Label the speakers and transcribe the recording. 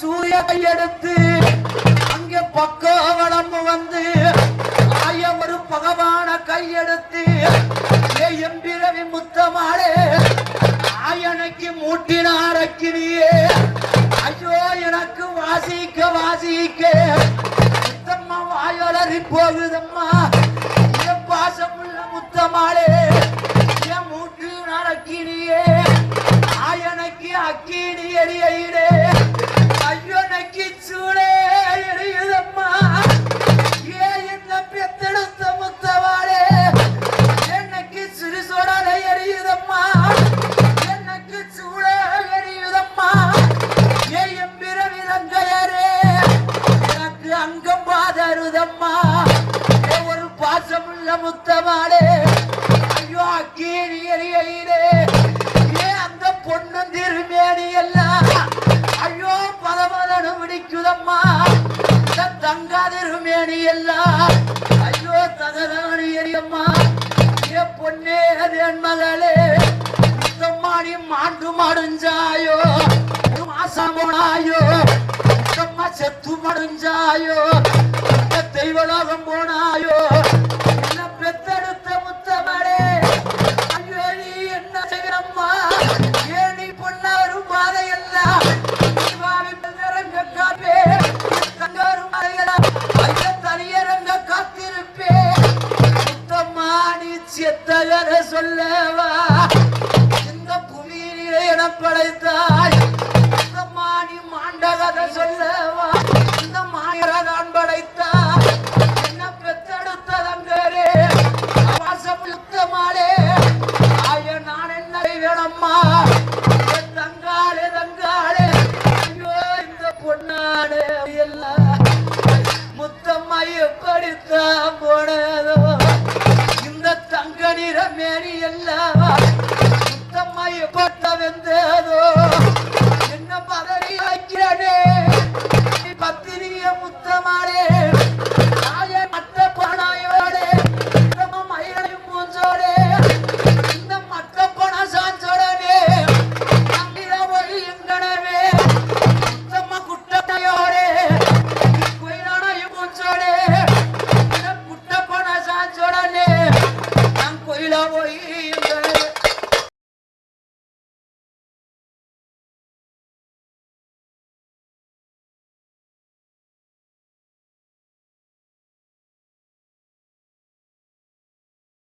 Speaker 1: சூரிய கையெடுத்து அங்கே பக்க வளம் வந்து ஆய ஒரு பகவான கையெடுத்து ஏ எம்பிரவி முத்தமாளே ஆயனைக்கு மூட்டினார் அக்கினியே ஐயோ எனக்கு வாசிக்க வாசிக்க முத்தம்மா வாயொலறி போகுதம்மா என் பாசமுள்ள முத்தமாளே என் மூட்டினார் அக்கினியே ஆயனைக்கு அக்கினி எரியையிலே அங்கம் பாதருதம்மா ஏ ஒரு பாசமுள்ள முத்தமாளே ஐயோ அக்கீரி ஏ அந்த பொண்ணு திருமேனி எல்லாம் ஐயோ பதமதனு பிடிக்குதம்மா. இந்த தங்கா திருமேனி எல்லாம் ஐயோ தகதானி எரியம்மா ஏ பொன்னே என் மகளே. முத்தம்மாடி மாண்டு மடுஞ்சாயோ? மாசம் போனாயோ செத்து மடுஞ்சாயோ? தெய்வலோகம் போனாயோ? என்ன பெத்தெடுத்த முத்தமடே? ஐயோ நீ என்ன செய்யறம்மா? ஏன் நீ ஒரு பாதையெல்லாம் சிவாமி பெருங்க காப்பே. தங்காரும் பாதையெல்லாம் ஐயா தனியரங்க காத்திருப்பே. முத்தம்மா நீ செத்தகர சொல்லவா? ಅಡಿಯಲ್ಲ ತಮ್ಮ ಪಟ್ಟವೆಂದೇದು ನಿನ್ನ ಪದ விழா போய்